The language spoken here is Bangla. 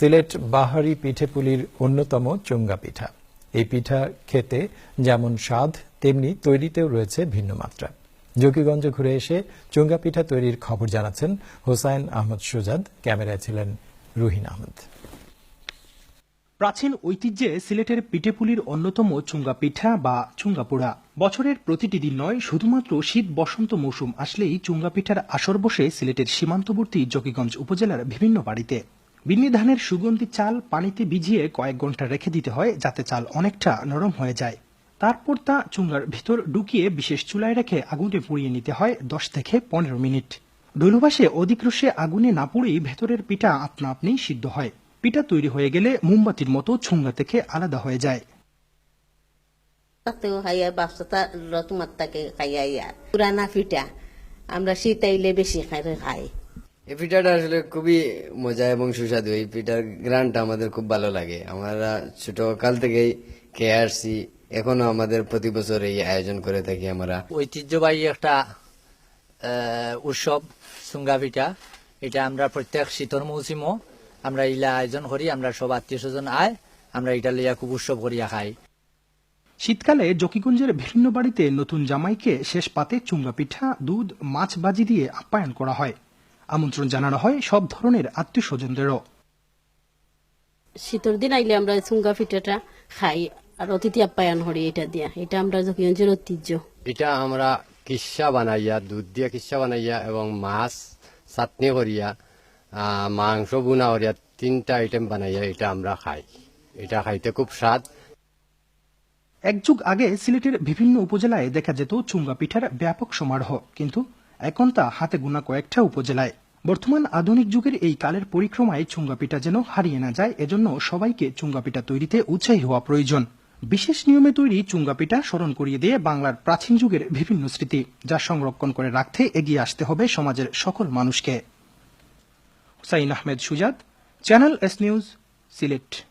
সিলেট বাহারি পিঠেপুলির অন্যতম চুঙ্গা পিঠা। এই পিঠা খেতে যেমন স্বাদ, তেমনি তৈরিতেও রয়েছে ভিন্ন মাত্রা। জকিগঞ্জ ঘুরে এসে চুঙ্গা পিঠা তৈরির খবর জানাচ্ছেন হোসাইন আহমদ সুজাদ। ক্যামেরায় ছিলেন রুহিন আহমদ। প্রাচীন ঐতিহ্যে সিলেটের পিঠেপুলির অন্যতম চুঙ্গা পিঠা বা চুঙ্গা পোড়া। বছরের প্রতিটি দিন নয়, শুধুমাত্র শীত বসন্ত মৌসুম আসলেই চুঙ্গা পিঠার আসর বসে সিলেটের সীমান্তবর্তী জকিগঞ্জ উপজেলার বিভিন্ন বাড়িতে। বিন্নি ধানের সুগন্ধি চাল পানিতে ভিজিয়ে কয়েক ঘণ্টা রেখে দিতে হয়, যাতে চাল অনেকটা নরম হয়ে যায়। তারপর তা চুঙ্গার ভিতর ঢুকিয়ে বিশেষ চুলায় রেখে আগুনে পুড়িয়ে নিতে হয় দশ থেকে পনেরো মিনিট। ডলুবাসে অধিক রসে আগুনে না পুড়েই ভেতরের পিঠা আপনা আপনি সিদ্ধ হয়। পিঠা তৈরি হয়ে গেলে মোমবাতির মতো ছুঙ্গা থেকে আলাদা হয়ে যায়। পুরানা পিঠা, আমরা শীত আইলে বেশি খাই। এই পিঠাটা আসলে খুবই মজা এবং সুস্বাদু। এই পিঠার গ্রানটা আমাদের খুব ভালো লাগে। আমরা ছোটকাল থেকেই খেয়ে আসছি। এখনও আমাদের প্রতি বছর এই আয়োজন করে থাকি আমরা। ঐতিহ্যবাহী একটা উৎসব সুঙ্গা পিঠা। এটা আমরা প্রত্যেক শীতর মৌসুমও আমরা ইলা আয়োজন করি। আমরা সব আত্মীয় স্বজন আয় আমরা এটা লইয়া খুব উৎসব করিয়া খাই। শীতকালে জকিগঞ্জের বিভিন্ন বাড়িতে নতুন জামাইকে শেষ পাতে চুঙ্গা পিঠা দুধ মাছ বাজি দিয়ে আপ্যায়ন করা হয়। আমন্ত্রণ জানানো হয় সব ধরনের আত্মীয় স্বজনদেরও শীতের দিন আইলে আমরা চুঙ্গা পিঠাটা খাই আর অতিথি আপ্যায়ন করি এটা দিয়া। এটা আমরা জকিগঞ্জের ঐতিহ্য। এটা আমরা কিসা বানাইয়া দুধ দিয়া কিসা বানাইয়া এবং মাছ চাটনি করিয়া মাংস বুনা করিয়া তিনটা আইটেম বানাইয়া এটা আমরা খাই। এটা খাইতে খুব স্বাদ। এক যুগ আগে সিলেটের বিভিন্ন উপজেলায় দেখা যেত চুঙ্গা পিঠার ব্যাপক সমারোহ। কিন্তু এখন তা হাতে গোনা কয়েকটা উপজেলায়। বর্তমান আধুনিক যুগের এই কালের পরিক্রমায় চুঙ্গা পিঠা যেন হারিয়ে না যায়, এজন্য সবাইকে চুঙ্গা পিঠা তৈরিতে উৎসাহী হওয়া প্রয়োজন। বিশেষ নিয়মে তৈরি চুঙ্গা পিঠা স্মরণ করিয়ে দিয়ে বাংলার প্রাচীন যুগের বিভিন্ন স্মৃতি, যা সংরক্ষণ করে রাখতে এগিয়ে আসতে হবে সমাজের সকল মানুষকে। Hussain Ahmed Sujat, channel S news, Sylhet.